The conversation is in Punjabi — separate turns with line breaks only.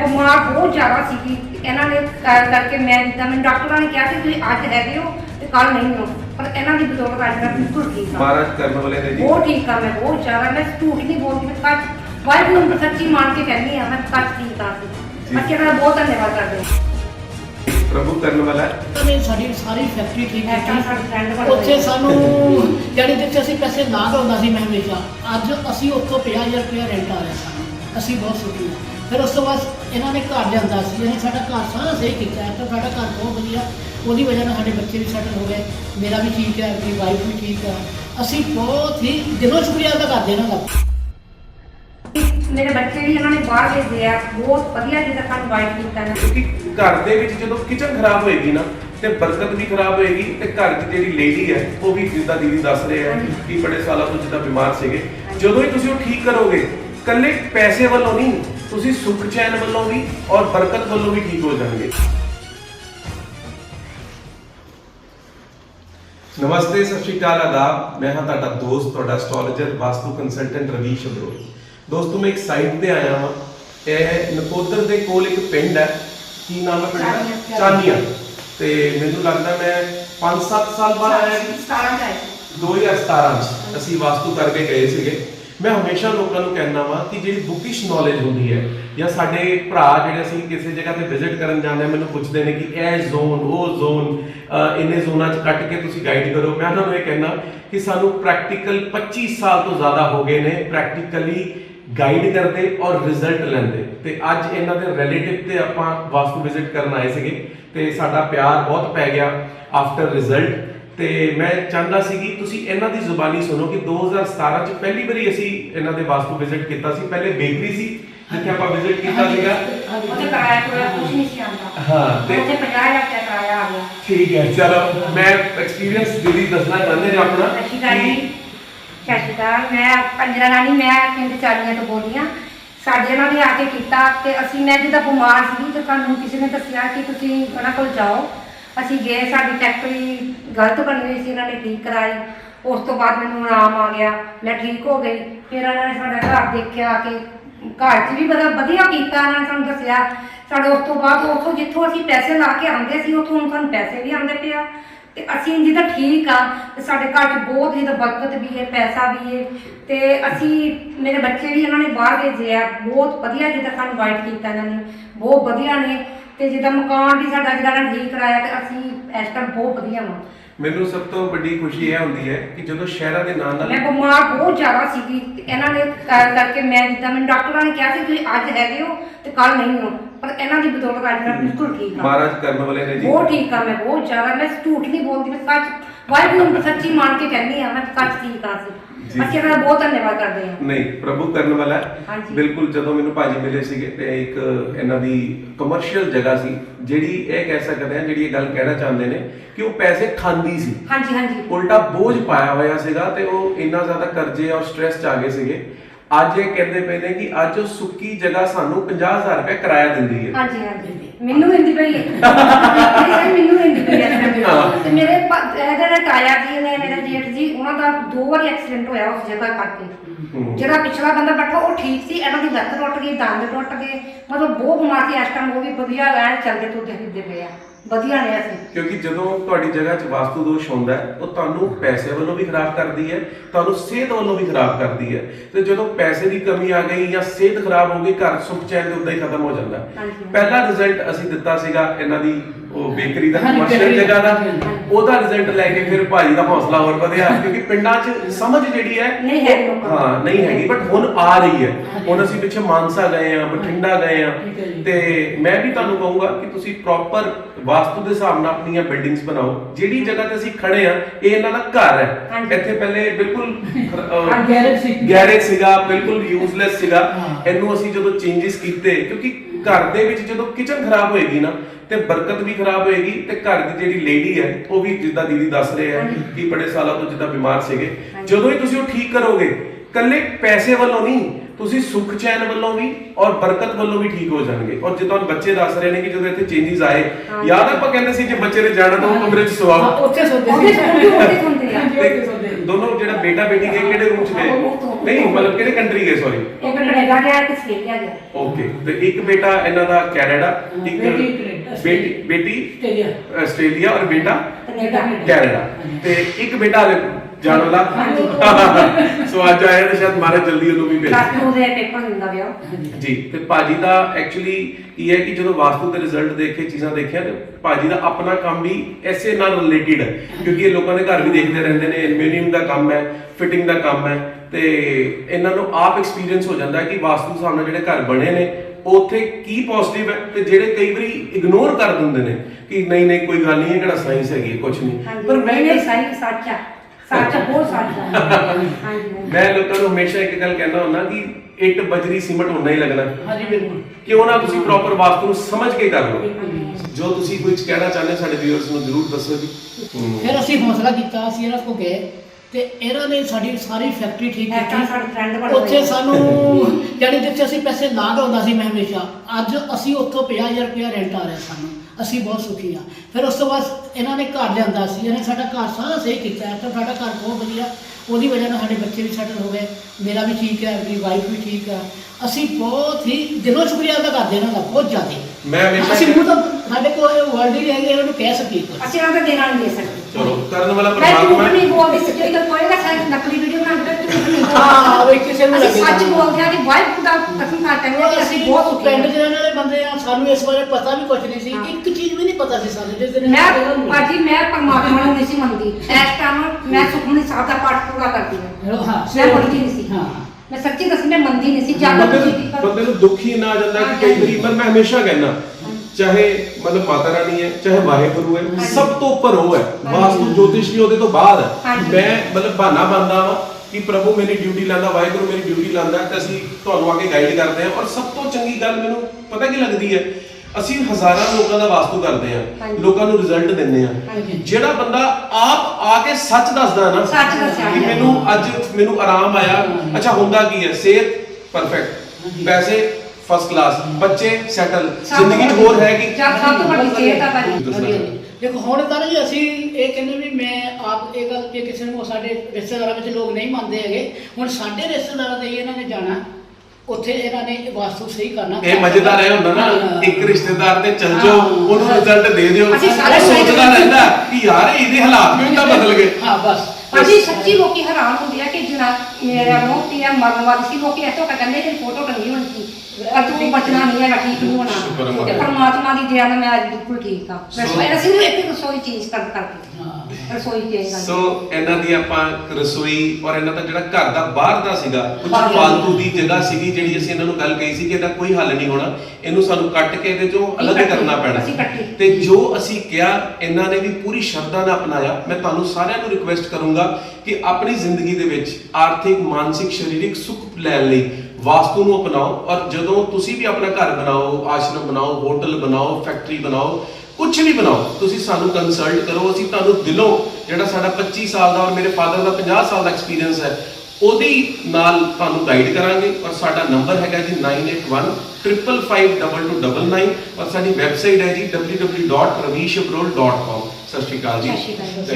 ਬਿਮਾਰ ਬਹੁਤ ਜ਼ਿਆਦਾ ਸੀਗੀ। ਇਹਨਾਂ ਨੇ ਕਰ ਕਰਕੇ ਮੈਂ ਜਿੱਦਾਂ ਮੈਨੂੰ ਡਾਕਟਰਾਂ ਨੇ ਕਿਹਾ ਕਿ ਤੁਸੀਂ ਅੱਜ ਹੈਗੇ ਹੋ ਤੇ ਕੱਲ ਨਹੀਂ ਹੋ ਪਰ ਇਹਨਾਂ ਦੀ ਬਦੌਲਤ ਅੱਜ ਮੈਂ ਬਿਲਕੁਲ ਠੀਕ ਹਾਂ
ਮਹਾਰਾਜ ਕਰਨ ਵਾਲੇ ਨੇ ਜੀ।
ਬਹੁਤ ਠੀਕ ਆ ਮੈਂ ਬਹੁਤ ਜ਼ਿਆਦਾ ਮੈਂ ਝੂਠ ਨਹੀਂ ਬੋਲਦੀ ਮੈਂ ਸੱਚ ਵਾਹਿਗੁਰੂ ਨੂੰ ਸੱਚੀ ਮੰਨ ਕੇ ਕਹਿੰਦੀ ਆ ਮੈਂ ਸੱਚ ਠੀਕ ਆ।
ਜੀ।
ਅਸੀਂ ਦਾ ਬਹੁਤ ਧੰਨਵਾਦ ਕਰਦੇ ਹਾਂ।
ਪ੍ਰਭੂ ਕਰਨ ਵਾਲਾ ਹੈ।
ਉਹਨੇ ਸਾਡੀ ਸਾਰੀ ਫੈਕਟਰੀ ਠੀਕ ਕੀਤੀ
ਸਾਡੀ ਫਰੈਂਡ ਬਣ
ਉੱਥੇ। ਸਾਨੂੰ ਜਿਹੜੀ ਜਿੱਥੇ ਅਸੀਂ ਪੈਸੇ ਨਾ ਲਾਉਂਦਾ ਸੀ ਮੈਂ ਹਮੇਸ਼ਾ ਅੱਜ ਅਸੀਂ ਉੱਥੋਂ 50000 ਰੁਪਇਆ ਰੈਂਟ ਆ ਰਿਹਾ ਸਾਨੂੰ। ਅਸੀਂ ਬਹੁਤ ਸੁਖੀ ਹਾਂ। ਫਿਰ ਉਸ ਤੋਂ ਬਾਅਦ ਇਹਨਾਂ ਨੇ ਘਰ ਲਿਆਂਦਾ ਸੀ ਇਹਨੇ ਸਾਡਾ ਘਰ ਸਾਰਾ ਸਹੀ ਕੀਤਾ ਹੈ ਤਾਂ ਸਾਡਾ ਘਰ ਬਹੁਤ ਵਧੀਆ ਉਹਦੀ ਵਜ੍ਹਾ ਨਾਲ ਸਾਡੇ ਬੱਚੇ ਵੀ ਸੈਟਲ ਹੋ ਗਏ ਮੇਰਾ ਵੀ ਠੀਕ ਹੈ ਮੇਰੀ ਵਾਈਫ ਵੀ ਠੀਕ ਹੈ। ਅਸੀਂ ਬਹੁਤ ਹੀ ਦਿਲੋਂ ਸ਼ੁਕਰੀਆ ਅਦਾ ਕਰਦੇ ਇਹਨਾਂ ਦਾ।
ਮੇਰੇ ਬੱਚੇ ਵੀ ਇਹਨਾਂ ਨੇ ਬਾਹਰ ਭੇਜੇ ਆ ਬਹੁਤ ਵਧੀਆ ਜਿੱਦਾਂ ਸਾਨੂੰ ਗਾਈਡ ਕੀਤਾ ਨੇ।
ਕਿਉਂਕਿ ਘਰ ਦੇ ਵਿੱਚ ਜਦੋਂ ਕਿਚਨ ਖਰਾਬ ਹੋਏਗੀ ਨਾ ਤੇ ਬਰਕਤ ਵੀ ਖਰਾਬ ਹੋਏਗੀ ਤੇ ਘਰ 'ਚ ਜਿਹੜੀ ਲੇਡੀ ਹੈ ਉਹ ਵੀ ਜਿੱਦਾਂ ਦੀਦੀ ਦੱਸ ਰਹੇ ਆ
ਹਾਂਜੀ।
ਕਿ ਬੜੇ ਸਾਲਾਂ ਤੋਂ ਜਿੱਦਾਂ ਬਿਮਾਰ ਸੀਗੇ। ਜਦੋਂ ਹੀ ਤੁਸੀਂ ਉਹ ਠੀਕ ਕਰੋਗੇ ਕੱਲੇ ਪੈਸੇ ਵੱਲੋਂ ਨਹੀਂ ਤੁਸੀਂ ਸੁੱਖ ਚੈਨ ਵੱਲੋਂ ਵੀ ਔਰ ਬਰਕਤ ਵੱਲੋਂ ਵੀ ਠੀਕ ਹੋ ਜਾਣਗੇ। ਨਮਸਤੇ ਸਤਿ ਸ਼੍ਰੀ ਅਕਾਲ ਆਦਾਬ। ਮੈਂ ਹਾਂ ਤੁਹਾਡਾ ਦੋਸਤ ਤੁਹਾਡਾ ਐਸਟ੍ਰੋਲੋਜਰ ਵਾਸਤੂ ਕੰਸਲਟੈਂਟ ਰਵੀ ਸ਼ਬਰੋ। ਦੋਸਤੋ ਮੈਂ ਇੱਕ ਸਾਈਟ ਤੇ ਆਇਆ ਹਾਂ ਇਹ ਨਕੋਦਰ ਦੇ ਕੋਲ ਇੱਕ ਪਿੰਡ ਹੈ। ਕੀ ਨਾਮ ਹੈ ਪਿੰਡ? ਦਾ
ਚਾਨੀਆਂ।
ਤੇ ਮੈਨੂੰ ਲੱਗਦਾ ਮੈਂ 5-7 ਸਾਲ ਬਾਅਦ ਆਇਆ ਜੀ
17 ਦਾ ਹੈ
2017 ਚ ਅਸੀਂ ਵਾਸਤੂ ਕਰਕੇ ਗਏ ਸੀਗੇ। ਮੈਂ ਹਮੇਸ਼ਾ ਲੋਕਾਂ ਨੂੰ ਕਹਿੰਦਾ ਵਾਂ ਕਿ ਜਿਹੜੀ ਬੁਕਿਸ਼ ਨੌਲੇਜ ਹੁੰਦੀ ਹੈ ਜਾਂ ਸਾਡੇ ਭਰਾ ਜਿਹੜੇ ਅਸੀਂ ਕਿਸੇ ਜਗ੍ਹਾ ਤੇ ਵਿਜ਼ਿਟ ਕਰਨ ਜਾਂਦੇ ਆ, ਮੈਨੂੰ ਪੁੱਛਦੇ ਨੇ ਕਿ ਇਹ ਜ਼ੋਨ ਉਹ ਜ਼ੋਨ ਇੰਨੇ ਜ਼ੋਨਾਂ ਚ ਕੱਟ ਕੇ ਤੁਸੀਂ ਗਾਈਡ ਕਰੋ। ਮੈਂ ਉਹਨਾਂ ਨੂੰ ਇਹ ਕਹਿੰਦਾ ਕਿ ਸਾਨੂੰ ਪ੍ਰੈਕਟੀਕਲ 25 ਸਾਲ ਤੋਂ ਜ਼ਿਆਦਾ ਹੋ ਗਏ ਨੇ ਪ੍ਰੈਕਟੀਕਲੀ ਗਾਈਡ ਕਰਦੇ ਔਰ ਰਿਜ਼ਲਟ ਲੈਂਦੇ। ਤੇ ਅੱਜ ਇਹਨਾਂ ਦੇ ਰਿਲੇਟਿਵ ਤੇ ਆਪਾਂ ਵਾਸਤੂ ਵਿਜ਼ਿਟ ਕਰਨ ਆਏ ਸੀਗੇ ਤੇ ਸਾਡਾ ਪਿਆਰ ਬਹੁਤ ਪੈ ਗਿਆ ਆਫਟਰ ਰਿਜ਼ਲਟ ਤੇ ਮੈਂ ਚਾਹੁੰਦਾ ਸੀ ਕਿ ਤੁਸੀਂ ਇਹਨਾਂ ਦੀ ਜ਼ੁਬਾਨੀ ਸੁਣੋ ਕਿ 2017 ਚ ਪਹਿਲੀ ਵਾਰੀ ਅਸੀਂ ਇਹਨਾਂ ਦੇ ਵਾਸਤੂ ਵਿਜ਼ਿਟ ਕੀਤਾ ਸੀ। ਪਹਿਲੇ ਬੇਕਰੀ ਸੀ ਜਿੱਥੇ ਆਪਾਂ ਵਿਜ਼ਿਟ ਕੀਤਾ ਸੀਗਾ।
ਉਹਦੇ ਕਿਰਾਇਆ ਕੋਈ ਕੁਝ ਨਹੀਂ ਸੀ ਆਉਂਦਾ।
ਹਾਂ ਤੇ
ਉੱਥੇ 50000 ਰੁਪਇਆ ਕਿਰਾਇਆ ਆ ਗਿਆ।
ਠੀਕ ਹੈ ਚਲੋ ਮੈਂ ਐਕਸਪੀਰੀਅੰਸ ਦੀਦੀ ਦੱਸਣਾ ਚਾਹੁੰਦੇ ਨੇ ਆਪਣਾ
ਸਤਿ ਸ਼੍ਰੀ ਅਕਾਲ ਮੈਂ ਪੰਜਰਾ ਰਾਣੀ ਮੈਂ ਪਿੰਡ ਚਾਲੀਆਂ ਤੋਂ ਬੋਲਦੀ ਹਾਂ। ਸਾਡੇ ਨਾਲ ਵੀ ਆ ਕੇ ਕੀਤਾ ਤੇ ਅਸੀਂ ਮੈਂ ਜਿੱਦਾਂ ਬਿਮਾਰ ਸੀ ਤੇ ਸਾਨੂੰ ਕਿਸੇ ਨੇ ਦੱਸਿਆ ਕਿ ਤੁਸੀਂ ਉਹਨਾਂ ਕੋਲ ਜਾਓ। ਅਸੀਂ ਗਏ, ਸਾਡੀ ਫੈਕਟਰੀ ਗਲਤ ਬਣੀ ਹੋਈ ਸੀ, ਇਹਨਾਂ ਨੇ ਠੀਕ ਕਰਾਈ। ਉਸ ਤੋਂ ਬਾਅਦ ਮੈਨੂੰ ਆਰਾਮ ਆ ਗਿਆ, ਮੈਂ ਠੀਕ ਹੋ ਗਈ। ਫਿਰ ਇਹਨਾਂ ਨੇ ਸਾਡਾ ਘਰ ਦੇਖਿਆ ਕਿ ਘਰ 'ਚ ਵੀ ਬੜਾ ਵਧੀਆ ਕੀਤਾ, ਇਹਨਾਂ ਨੇ ਸਾਨੂੰ ਦੱਸਿਆ। ਸਾਡੇ ਉਸ ਤੋਂ ਬਾਅਦ ਉੱਥੋਂ ਜਿੱਥੋਂ ਅਸੀਂ ਪੈਸੇ ਲਾ ਕੇ ਆਉਂਦੇ ਸੀ, ਉੱਥੋਂ ਹੁਣ ਸਾਨੂੰ ਪੈਸੇ ਵੀ ਆਉਂਦੇ ਪਿਆ ਤੇ ਅਸੀਂ ਜਿੱਦਾਂ ਠੀਕ ਆ, ਤੇ ਸਾਡੇ ਘਰ 'ਚ ਬਹੁਤ ਜਿੱਦਾਂ ਬਰਕਤ ਵੀ ਹੈ, ਪੈਸਾ ਵੀ ਹੈ। ਤੇ ਅਸੀਂ, ਮੇਰੇ ਬੱਚੇ ਵੀ ਇਹਨਾਂ ਨੇ ਬਾਹਰ ਭੇਜੇ ਆ, ਬਹੁਤ ਵਧੀਆ ਜਿੱਦਾਂ ਸਾਨੂੰ ਗਾਈਡ ਕੀਤਾ ਇਹਨਾਂ ਨੇ, ਬਹੁਤ ਵਧੀਆ ਨੇ। ਤੇ ਜਿੱਦਾਂ ਮਕਾਨ ਵੀ ਸਾਡਾ ਜਿਹੜਾ ਨੇ ਠੀਕ ਕਰਾਇਆ ਤੇ ਅਸੀਂ ਇਸ ਟਾਈਮ ਬਹੁਤ ਵਧੀਆ ਹਾਂ
ਮੈਨੂੰ ਸਭ ਤੋਂ ਵੱਡੀ ਖੁਸ਼ੀ ਇਹ ਹੁੰਦੀ ਹੈ ਕਿ ਜਦੋਂ ਸ਼ਹਿਰਾਂ ਦੇ ਨਾਲ ਨਾਲ
ਮੈਂ ਬਿਮਾਰ ਬਹੁਤ ਜ਼ਿਆਦਾ ਸੀਗੀ ਤੇ ਇਹਨਾਂ ਨੇ ਕਰ ਕਰਕੇ ਮੈਂ ਜਿੱਦਾਂ ਮੈਨੂੰ ਡਾਕਟਰਾਂ ਨੇ ਕਿਹਾ ਸੀ ਤੁਸੀਂ ਅੱਜ ਹੈਗੇ ਹੋ ਤੇ ਕੱਲ ਨਹੀਂ ਹੋ ਪਰ ਇਹਨਾਂ ਦੀ ਬਦੌਲਤ ਅੱਜ ਮੈਂ ਬਿਲਕੁਲ ਠੀਕ ਹਾਂ।
ਮਹਾਰਾਜ ਕਰਨ ਵਾਲੇ ਨੇ ਜੀ।
ਬਹੁਤ ਠੀਕ ਆ ਮੈਂ ਬਹੁਤ ਜ਼ਿਆਦਾ ਮੈਂ ਝੂਠ ਨਹੀਂ ਬੋਲਦੀ ਮੈਂ ਸੱਚ ਵਾਹਿਗੁਰੂ ਨੂੰ ਸੱਚੀ ਮੰਨ ਕੇ ਕਹਿੰਦੀ ਆ ਮੈਂ ਸੱਚ ਠੀਕ ਆ
ਜੀ।
ਅਸੀਂ ਇਹਨਾਂ ਦਾ ਬਹੁਤ ਧੰਨਵਾਦ ਕਰਦੇ ਹਾਂ
ਨਹੀਂ ਪ੍ਰਭੂ ਕਰਨ ਵਾਲਾ ਹੈ।
ਹਾਂਜੀ।
ਬਿਲਕੁਲ ਜਦੋਂ ਮੈਨੂੰ ਭਾਜੀ ਮਿਲੇ ਸੀਗੇ ਤੇ ਇੱਕ ਇਹਨਾਂ ਦੀ ਕਮਰਸ਼ੀਅਲ ਜਗ੍ਹਾ ਸੀ ਜਿਹੜੀ ਇਹ ਕਹਿ ਸਕਦੇ ਆ ਜਿਹੜੀ ਇਹ ਗੱਲ ਕਹਿਣਾ ਚਾਹੁੰਦੇ ਨੇ ਕਿ ਉਹ ਪੈਸੇ ਖਾਂਦੀ ਸੀ
ਹਾਂਜੀ ਹਾਂਜੀ
ਉਲਟਾ ਬੋਝ ਪਾਇਆ ਹੋਇਆ ਸੀਗਾ ਤੇ ਉਹ ਇੰਨਾ ਜ਼ਿਆਦਾ ਕਰਜ਼ੇ ਔਰ ਸਟ੍ਰੈਸ ਚ ਆ ਗਏ ਸੀਗੇ ਅੱਜ ਇਹ ਕਹਿੰਦੇ ਪਏ ਨੇ ਕਿ ਅੱਜ ਉਹ ਸੁੱਕੀ ਜਗ੍ਹਾ ਸਾਨੂੰ 50000 ਰੁਪਏ ਕਿਰਾਇਆ ਦਿੰਦੀ ਹੈ
ਹਾਂਜੀ ਹਾਂਜੀ ਮੈਨੂੰ ਹਿੰਦੀ ਪਈ ਹੈ ਮੈਨੂੰ ਹਿੰਦੀ ਪਈ ਹੈ। ਤੇ ਮੇਰੇ ਪ- ਇਹ ਜਿਹੜਾ ਤਾਇਆ ਜੀ ਨੇ ਮੇਰੇ ਜੇਠ ਜੀ ਉਹਨਾਂ ਦਾ ਦੋ ਵਾਰੀ ਐਕਸੀਡੈਂਟ ਹੋਇਆ ਉਸ ਜਗ੍ਹਾ ਕਰਕੇ। ਜਿਹੜਾ ਪਿਛਲਾ ਬੰਦਾ ਬੈਠਾ ਉਹ ਠੀਕ ਸੀ ਇਹਨਾਂ ਦੀ ਲੱਤ ਟੁੱਟ ਗਈ ਦੰਦ ਟੁੱਟ ਗਏ ਮਤਲਬ ਬਹੁਤ ਬਿਮਾਰ ਸੀ ਇਸ ਟਾਈਮ ਉਹ ਵੀ ਵਧੀਆ ਐਨ ਚੱਲਦੇ ਤੁਰਦੇ ਫਿਰਦੇ ਪਏ ਆ ਵਧੀਆ ਨੇ ਅਸੀਂ
ਕਿਉਂਕਿ ਜਦੋਂ ਤੁਹਾਡੀ ਜਗ੍ਹਾ 'ਚ ਵਾਸਤੂ ਦੋਸ਼ ਹੁੰਦਾ ਹੈ ਉਹ ਤੁਹਾਨੂੰ ਪੈਸੇ ਵੱਲੋਂ ਵੀ ਖਰਾਬ ਕਰਦੀ ਹੈ ਤੁਹਾਨੂੰ ਸਿਹਤ ਵੱਲੋਂ ਵੀ ਖਰਾਬ ਕਰਦੀ ਹੈ ਤੇ ਜਦੋਂ ਪੈਸੇ ਦੀ ਕਮੀ ਆ ਗਈ ਜਾਂ ਸਿਹਤ ਖਰਾਬ ਹੋ ਗਈ ਘਰ ਸੁੱਖ ਚੈਨ ਦੇ ਹੀ ਖਤਮ ਹੋ ਜਾਂਦਾ ਹੈ।
ਹਾਂਜੀ।
ਪਹਿਲਾ ਰਿਜ਼ਲਟ ਅਸੀਂ ਦਿੱਤਾ ਸੀਗਾ ਇਹਨਾਂ ਦੀ ਉਹ ਬੇਕਰੀ ਦਾ ਕਮਰਸ਼ੀਅਲ
bakery
ਜਗ੍ਹਾ ਦਾ। ਉਹਦਾ ਰਿਜ਼ਲਟ ਲੈ ਕੇ ਫਿਰ ਭਾਜੀ ਦਾ ਹੌਸਲਾ ਹੋਰ ਵਧਿਆ ਕਿਉਂਕਿ ਪਿੰਡਾਂ 'ਚ ਸਮਝ ਜਿਹੜੀ ਹੈ
ਨਹੀਂ ਹੈਗੀ ਲੋਕਾਂ ਨੂੰ।
ਹਾਂ ਨਹੀਂ ਹੈਗੀ ਬਟ ਹੁਣ ਆ ਰਹੀ ਹੈ ਹੁਣ ਅਸੀਂ ਪਿੱਛੇ ਮਾਨਸਾ ਗਏ ਆ ਬਠਿੰਡਾ ਗਏ ਆ
ਠੀਕ ਹੈ ਜੀ।
ਤੇ ਮੈਂ ਵੀ ਤੁਹਾਨੂੰ ਕਹੂੰਗਾ ਕਿ ਤੁਸੀਂ ਪ੍ਰੋਪਰ ਵਾਸਤੂ ਦੇ ਹਿਸਾਬ ਨਾਲ ਆਪਣੀਆਂ ਬਿਲਡਿੰਗਸ ਬਣਾਓ ਜਿਹੜੀ ਜਗ੍ਹਾ ਤੇ ਅਸੀਂ ਖੜੇ ਆ ਇਹ ਇਹਨਾਂ ਦਾ ਘਰ ਹੈ
ਹਾਂਜੀ।
ਇੱਥੇ ਪਹਿਲੇ ਬਿਲਕੁਲ ਅਹ,
ਹਾਂ, garage ਸੀ।
ਗੈਰੇਜ ਸੀਗਾ ਬਿਲਕੁਲ ਯੂਜ਼ਲੈਸ ਸੀਗਾ
ਹਾਂ।
ਇਹਨੂੰ ਅਸੀਂ ਜਦੋਂ ਚੇਂਜਸ ਕੀਤੇ ਕਿਉਂਕਿ ਘਰ ਦੇ ਵਿੱਚ ਜਦੋਂ ਕਿਚਨ ਖਰਾਬ ਹੋਏਗੀ ਨਾ ਤੇ ਬਰਕਤ ਵੀ ਖਰਾਬ ਹੋਏਗੀ ਤੇ ਘਰ ਦੀ ਜਿਹੜੀ ਲੇਡੀ ਹੈ ਉਹ ਵੀ ਜਿੱਦਾਂ ਦੀਦੀ ਦੱਸ ਰਹੇ ਆ
ਹਾਂਜੀ।
ਕਿ ਬੜੇ ਸਾਲਾਂ ਤੋਂ ਜਿੱਦਾਂ ਬਿਮਾਰ ਸੀਗੇ। ਜਦੋਂ ਹੀ ਤੁਸੀਂ ਉਹ ਠੀਕ ਕਰੋਗੇ ਕੱਲੇ ਪੈਸੇ ਵੱਲੋਂ ਨਹੀਂ ਤੁਸੀਂ ਸੁੱਖ ਚੈਨ ਵੱਲੋਂ ਵੀ ਔਰ ਬਰਕਤ ਵੱਲੋਂ ਵੀ ਠੀਕ ਹੋ ਜਾਣਗੇ। ਔਰ ਜੇ ਤੁਹਾਨੂੰ ਬੱਚੇ ਦੱਸ ਰਹੇ ਨੇ ਕਿ ਜਦੋਂ ਇੱਥੇ ਚੇਂਜਸ ਆਏ। ਯਾਦ ਆ ਆਪਾਂ ਕਹਿੰਦੇ ਸੀ ਜੇ ਬੱਚੇ ਨੇ ਜਾਣਾ ਤਾਂ ਉਹ ਕਮਰੇ 'ਚ
ਹਾਂ,
ਸਵਾਓ
ਉੱਥੇ ਸੋਦੇ
ਉਹਦੇ ਚ ਹੁੰਦੇ ਆ
ਉੱਥੇ ਸੌਂਦੇ।
ਦੋਨੋਂ ਜਿਹੜਾ ਬੇਟਾ ਬੇਟੀ ਗਏ ਕਿਹੜੇ ਰੂਮ 'ਚ ਗਏ? ਨਹੀਂ ਮਤਲਬ ਕਿਹੜੇ ਕੰਟਰੀ ਗਏ ਸੌਰੀ
ਇੱਕ ਕੈਨੇਡਾ ਗਿਆ ਇੱਕ ਆਸਟ੍ਰੇਲੀਆ ਗਿਆ।
ਓਕੇ ਤੇ ਇੱਕ ਬੇਟਾ ਇਹਨਾਂ ਦਾ ਕੈਨੇਡਾ ਇੱਕ
ਆਸਟ੍ਰੇਲੀਆ।
ਆਸਟ੍ਰੇਲੀਆ ਔਰ ਬੇਟਾ
ਕੈਨੇਡਾ।
ਕੈਨੇਡਾ। ਤੇ ਇੱਕ ਬੇਟਾ ਹਲੇ ਜਾਣ ਵਾਲਾ ਸੋ ਅੱਜ ਆਇਆ ਤੇ ਸ਼ਾਇਦ ਮਾਰੇ ਜਲਦੀ ਉਹਨੂੰ ਵੀ ਭੇਜ
ਟੂ ਦੇ। ਪੇਪਰ ਦਿੰਦਾ ਪਿਆ ਉਹ।
ਜੀ ਤੇ ਭਾਜੀ ਦਾ ਐਕਚੁਅਲੀ ਕੀ ਹੈ ਕਿ ਜਦੋਂ ਵਾਸਤੂ ਦੇ ਰਿਜ਼ਲਟ ਦੇਖੇ ਚੀਜ਼ਾਂ ਦੇਖਿਆ ਤੇ ਭਾਜੀ ਦਾ ਆਪਣਾ ਕੰਮ ਵੀ ਐਸੇ ਨਾਲ ਰਿਲੇਟਡ ਹੈ ਕਿਉਂਕਿ ਇਹ ਲੋਕਾਂ ਦੇ ਘਰ ਵੀ ਦੇਖਦੇ ਰਹਿੰਦੇ ਨੇ ਐਲੂਮੀਨੀਅਮ ਦਾ ਕੰਮ ਹੈ ਫਿਟਿੰਗ ਦਾ ਕੰਮ ਹੈ ਤੇ ਇਹਨਾਂ ਨੂੰ ਆਪ ਐਕਸਪੀਰੀਅੰਸ ਹੋ ਜਾਂਦਾ ਹੈ ਕਿ ਵਾਸਤੂ ਸਾਹਮਣੇ ਜਿਹੜੇ ਘਰ ਬਣੇ ਨੇ ਉੱਥੇ ਕੀ ਪੋਜ਼ਿਟਿਵ ਹੈ ਤੇ ਜਿਹੜੇ ਕਈ ਵਾਰੀ ਇਗਨੋਰ ਕਰ ਦਿੰਦੇ ਨੇ ਕਿ ਨਹੀਂ ਨਹੀਂ ਕੋਈ ਗੱਲ ਨਹੀਂ ਹੈ ਕਿਹੜਾ ਸਾਇੰਸ ਹੈਗੀ ਕੁਝ ਨਹੀਂ। ਪਰ ਮੈਂ
ਨਹੀਂ ਸਹੀ ਸੱਚ ਆ ਸੱਚ ਬਹੁਤ ਸੱਚ। ਆ ਹਾਂਜੀ ਹਾਂਜੀ।
ਮੈਂ ਲੋਕਾਂ ਨੂੰ ਹਮੇਸ਼ਾ ਇੱਕ ਗੱਲ ਕਹਿੰਦਾ ਹੁੰਦਾ ਕਿ ਇੱਟ ਬਜਰੀ ਸੀਮਟ ਹੁੰਦਾ ਹੀ ਲੱਗਣਾ।
ਹਾਂਜੀ ਬਿਲਕੁਲ।
ਕਿਉਂ ਨਾ ਤੁਸੀਂ ਪ੍ਰੋਪਰ ਵਾਸਤੂ ਨੂੰ ਸਮਝ ਕੇ ਕਰ ਲਓ। ਜੋ। ਤੁਸੀਂ ਕੁਝ ਕਹਿਣਾ ਚਾਹੁੰਦੇ ਸਾਡੇ ਵਿਊਅਰਸ ਨੂੰ ਜ਼ਰੂਰ ਦੱਸੋ ਜੀ।
ਫਿਰ ਅਸੀਂ ਹੌਸਲਾ ਕੀਤਾ ਅਸੀਂ ਇਹਨਾਂ ਕੋਲ ਗਏ। ਤੇ ਇਹਨਾਂ ਨੇ ਸਾਡੀ ਸਾਰੀ ਫੈਕਟਰੀ ਠੀਕ
ਤਾਂ
ਕੀਤੀ।
ਸਾਡੇ ਫਰੈਂਡ ਬਣ
ਉੱਥੇ। ਸਾਨੂੰ ਯਾਨੀ ਜਿੱਥੇ ਅਸੀਂ ਪੈਸੇ ਨਾ ਲਾਉਂਦਾ ਸੀ ਮੈਂ ਹਮੇਸ਼ਾ ਅੱਜ ਅਸੀਂ ਉੱਥੋਂ 50000 ਰੁਪਇਆ ਰੈਂਟ ਆ ਰਿਹਾ ਸਾਨੂੰ। ਅਸੀਂ ਬਹੁਤ ਸੁਖੀ ਆ। ਫਿਰ ਉਸ ਤੋਂ ਬਾਅਦ ਇਹਨਾਂ ਨੇ ਘਰ ਲਿਆਂਦਾ ਸੀ। ਇਹਨੇ ਸਾਡਾ ਘਰ ਸਾਰਾ ਸਹੀ ਕੀਤਾ। ਹੈ ਤਾਂ ਸਾਡਾ ਘਰ ਬਹੁਤ ਵਧੀਆ। ਉਹਦੀ ਵਜ੍ਹਾ ਨਾਲ ਸਾਡੇ ਬੱਚੇ ਵੀ ਸੈਟਲ ਹੋ ਗਏ। ਮੇਰਾ ਵੀ ਠੀਕ ਹੈ ਮੇਰੀ ਵਾਈਫ ਵੀ ਠੀਕ ਹੈ ਅਸੀਂ ਬਹੁਤ ਹੀ ਦਿਲੋਂ ਸ਼ੁਕਰੀਆ ਅਦਾ ਕਰਦੇ ਇਹਨਾਂ ਦਾ ਬਹੁਤ ਜ਼ਿਆਦਾ।
ਮੈਂ ਹਮੇਸ਼ਾ
ਅਸੀਂ ਮੂੰਹ ਤਾਂ ਸਾਡੇ ਕੋਲ ਵਰਡ ਹੀ ਹੈਗੇ ਇਹਨਾਂ ਨੂੰ ਕਹਿ ਸਕੀਏ ਕੁਛ।
ਅਸੀਂ ਉਹਨਾਂ ਦਾ ਦੇਣਾ ਨਹੀਂ ਦੇ ਸਕਦੇ।
ਚਲੋ ਕਰਨ ਵਾਲਾ
ਮੈਂ ਝੂਠ
ਪਰਮਾਤਮਾ
ਨਹੀਂ ਬੋਲਦੀ ਸੱਚੀ ਗੱਲ ਕੋਏਗਾ ਸ਼ਾਇਦ ਨਕਲੀ ਵੀਡੀਓ ਬਣਾਉਂਦੇ ਝੂਠ ਨਹੀਂ
ਹਾਂ ਵੀ ਕਿਸੇ ਨੂੰ
ਅਸੀਂ
ਲੱਗੇ
ਸੱਚ ਬੋਲਦੇ ਆ ਕਿ ਵਾਹਿਗੁਰੂ ਦਾ ਕਸਮ ਖਾ ਕੇ
ਉਹ
ਅਸੀਂ
ਅਸੀਂ
ਬਹੁਤ
ਬਹੁਤ
ਸੁਖੀ
ਪਿੰਡ
ਹਾਂ
ਦੇ ਰਹਿਣ ਵਾਲੇ ਬੰਦੇ ਆ ਸਾਨੂੰ ਇਸ ਬਾਰੇ ਪਤਾ ਵੀ ਕੁਝ ਨਹੀਂ ਸੀ
ਹਾਂ।
ਇੱਕ ਚੀਜ਼ ਵੀ ਨਹੀਂ ਪਤਾ ਸੀ ਸਾਨੂੰ ਜਿਸ ਦਿਨ
ਮੈਂ ਭਾਜੀ ਮੈਂ ਪਰਮਾਤਮਾ ਨੂੰ ਨਹੀਂ ਸੀ ਮੰਨਦੀ। ਇਸ ਟਾਈਮ ਮੈਂ ਸੁਖਮਨੀ ਸਾਹਿਬ ਦਾ ਪਾਠ ਪੂਰਾ ਕਰਦੀ ਹਾਂ।
ਹਾਂ
ਮੈਂ ਮੰਨਦੀ ਨਹੀਂ ਸੀ।
ਹਾਂ।
ਮੈਂ ਸੱਚੀ ਦੱਸ ਮੈਂ ਮੰਨਦੀ ਨਹੀਂ ਸੀ ਜਦ
ਬੰਦੇ
ਤੁਸੀਂ
ਨੂੰ
ਕੀਤਾ
ਬੰਦੇ ਨੂੰ ਦੁੱਖ ਹੀ ਨਾ ਆ ਜਾਂਦਾ ਕਿ ਕਈ ਵਾਰੀ ਪਰ ਮੈਂ ਹਮੇਸ਼ਾ ਕਹਿੰਦਾ ਚਾਹੇ ਮਤਲਬ ਮਾਤਾ ਰਾਣੀ ਹੈ ਚਾਹੇ ਵਾਹਿਗੁਰੂ ਹੈ। ਸਭ ਤੋਂ ਉੱਪਰ ਉਹ ਹੈ। ਵਾਸਤੂ ਜੋਤਿਸ਼ ਵੀ ਉਹਦੇ ਤੋਂ ਬਾਅਦ ਹੈ। ਮੈਂ ਮਤਲਬ ਬਹਾਨਾ ਬੰਦਾ ਵਾਂ ਕਿ ਪ੍ਰਭੂ ਮੇਰੀ ਡਿਊਟੀ ਲਾਂਦਾ ਵਾਹਿਗੁਰੂ ਮੇਰੀ ਡਿਊਟੀ ਲਾਂਦਾ ਤੇ ਅਸੀਂ ਤੁਹਾਨੂੰ ਆ ਕੇ ਗਾਈਡ ਕਰਦੇ ਹਾਂ ਔਰ ਸਭ ਤੋਂ ਚੰਗੀ ਗੱਲ ਮੈਨੂੰ ਪਤਾ ਕੀ ਲੱਗਦੀ ਹੈ ਅਸੀਂ ਹਜ਼ਾਰਾਂ ਲੋਕਾਂ ਦਾ ਵਾਸਤੂ ਕਰਦੇ ਹਾਂ
ਹਾਂਜੀ।
ਲੋਕਾਂ ਨੂੰ ਰਿਜ਼ਲਟ ਦਿੰਦੇ ਹਾਂ
ਹਾਂਜੀ।
ਜਿਹੜਾ ਬੰਦਾ ਆਪ ਆ ਕੇ ਸੱਚ ਦੱਸਦਾ ਨਾ
ਸੱਚ ਦੱਸਿਆ
ਕਿ। ਮੈਨੂੰ ਅੱਜ ਮੈਨੂੰ ਆਰਾਮ ਆਇਆ ਅੱਛਾ ਹੁੰਦਾ ਕੀ ਹੈ ਸਿਹਤ ਪਰਫੈਕਟ ਪੈਸੇ ਫਸਟ ਕਲਾਸ ਬੱਚੇ ਸੈਟਲ ਜ਼ਿੰਦਗੀ 'ਚ ਹੋਰ ਹੈ ਕਿ
ਜਦ ਸਭ ਤੋਂ ਵੱਡੀ ਸਿਹਤ ਆ ਭਾਜੀ।
ਜੀ। ਦੇਖੋ ਹੁਣ ਤਾਂ ਜੀ ਅਸੀਂ ਇਹ ਕਹਿੰਦੇ ਵੀ ਮੈਂ ਆਪ ਇਹ ਗੱਲ ਜੇ ਕਿਸੇ ਨੂੰ ਸਾਡੇ ਰਿਸ਼ਤੇਦਾਰਾਂ ਵਿੱਚ ਲੋਕ ਨਹੀਂ ਮੰਨਦੇ ਹੈਗੇ ਹੁਣ ਸਾਡੇ ਰਿਸ਼ਤੇਦਾਰਾਂ ਦੇ ਹੀ ਇਹਨਾਂ ਨੇ ਜਾਣਾ ਉੱਥੇ ਇਹਨਾਂ ਨੇ ਵਾਸਤੂ ਸਹੀ ਕਰਨਾ
ਇਹ ਮਜ਼ੇਦਾਰ ਇਹ ਹੁੰਦਾ ਨਾ। ਇੱਕ ਰਿਸ਼ਤੇਦਾਰ ਤੇ ਚੱਲ ਜਾਓ। ਉਹਨੂੰ ਰਿਜ਼ਲਟ ਦੇ ਦਿਓ
ਅਸੀਂ ਸਾਰੇ
ਸੋਚਦਾ ਰਹਿੰਦਾ ਕਿ ਯਾਰ ਇਹਦੇ ਹਾਲਾਤ ਵੀ ਤਾਂ ਬਦਲ ਗਏ
ਹਾਂ ਬਸ
ਭਾਜੀ ਸੱਚੀ ਲੋਕੀ ਹੈਰਾਨ ਹੁੰਦੇ ਆ ਕਿ ਜਨਾ ਮੇਰਾ ਨੋ ਤੇ ਆ ਮਰਨ ਵਾਲੀ ਸੀ ਲੋਕੀ ਐਸੋ ਕਹਿੰਦੇ ਕਿ ਫੋਟੋ ਟੰਗੀ ਹੋਣੀ ਸੀ ਤੂੰ ਬਚਣਾ ਨਹੀਂ ਹੈਗਾ ਠੀਕ ਨਹੀਂ
ਸ਼ੁਕਰ ਹੈ
ਹੋਣਾ ਤੇ
ਮਾਤਾ।
ਪਰਮਾਤਮਾ ਦੀ ਦਇਆ ਨਾਲ ਮੈਂ ਅੱਜ ਬਿਲਕੁਲ ਠੀਕ ਆ
ਸੋ-
ਮੈਂ ਅਸੀਂ ਨੂੰ ਇੱਕ ਰਸੋਈ ਚੇਂਜ ਕਰ ਕਰਕੇ
ਹਾਂ।
ਰਸੋਈ ਚੇਂਜ
ਸੋ ਇਹਨਾਂ ਦੀ ਆਪਾਂ ਰਸੋਈ ਔਰ ਇਹਨਾਂ ਦਾ ਜਿਹੜਾ ਘਰ ਦਾ ਬਾਹਰ ਦਾ ਸੀਗਾ ਕੁਝ
ਬਾਹਰ ਦਾ।
ਫਾਲਤੂ ਦੀ ਜਗ੍ਹਾ ਸੀਗੀ ਜਿਹੜੀ ਅਸੀਂ ਇਹਨਾਂ ਨੂੰ ਗੱਲ ਕਹੀ ਸੀ ਕਿ ਇਹਦਾ ਕੋਈ ਹੱਲ ਨਹੀਂ ਹੋਣਾ। ਇਹਨੂੰ ਸਾਨੂੰ ਕੱਟ ਕੇ ਇਹਦੇ ਚੋਂ ਅਲੱਗ
ਕੱਟੀ,
ਕਰਨਾ ਪੈਣਾ।
ਅਸੀਂ ਕੱਟੀ।
ਤੇ ਜੋ ਅਸੀਂ ਕਿਹਾ ਇਹਨਾਂ ਨੇ ਵੀ ਪੂਰੀ ਸ਼ਰਧਾ ਨਾਲ ਅਪਣਾਇਆ। ਮੈਂ ਤੁਹਾਨੂੰ ਸਾਰਿਆਂ ਨੂੰ ਰਿਕੁਐਸਟ ਕਰੂੰਗਾ ਕਿ ਆਪਣੀ ਜ਼ਿੰਦਗੀ ਦੇ ਵਿੱਚ ਆਰਥਿਕ ਮਾਨਸਿਕ ਸਰੀਰਕ ਸੁੱਖ ਲੈਣ ਲਈ ਵਾਸਤੂ ਨੂੰ ਅਪਣਾਓ ਔਰ ਜਦੋਂ ਤੁਸੀਂ ਵੀ ਆਪਣਾ ਘਰ ਬਣਾਓ, ਆਸ਼ਰਮ ਬਣਾਓ, ਹੋਟਲ ਬਣਾਓ ਫੈਕਟਰੀ ਬਣਾਓ ਕੁਝ ਵੀ ਬਣਾਓ, ਤੁਸੀਂ ਸਾਨੂੰ ਕੰਸਲਟ ਕਰੋ, ਅਸੀਂ ਤੁਹਾਨੂੰ ਦਿਲੋਂ ਜਿਹੜਾ ਸਾਡਾ 25 ਸਾਲ ਦਾ ਔਰ ਮੇਰੇ ਫਾਦਰ ਦਾ 50 ਸਾਲ ਦਾ ਐਕਸਪੀਰੀਅੰਸ ਹੈ, ਉਹਦੀ ਨਾਲ ਤੁਹਾਨੂੰ ਗਾਈਡ ਕਰਾਂਗੇ ਔਰ ਸਾਡਾ ਨੰਬਰ ਹੈਗਾ ਜੀ 981 5552299 ਔਰ ਸਾਡੀ ਵੈਬਸਾਈਟ ਹੈ ਜੀ www.ravishapro.com ਸਤਿ ਸ਼੍ਰੀ ਅਕਾਲ ਜੀ
ਸਤਿ ਸ਼੍ਰੀ ਅਕਾਲ।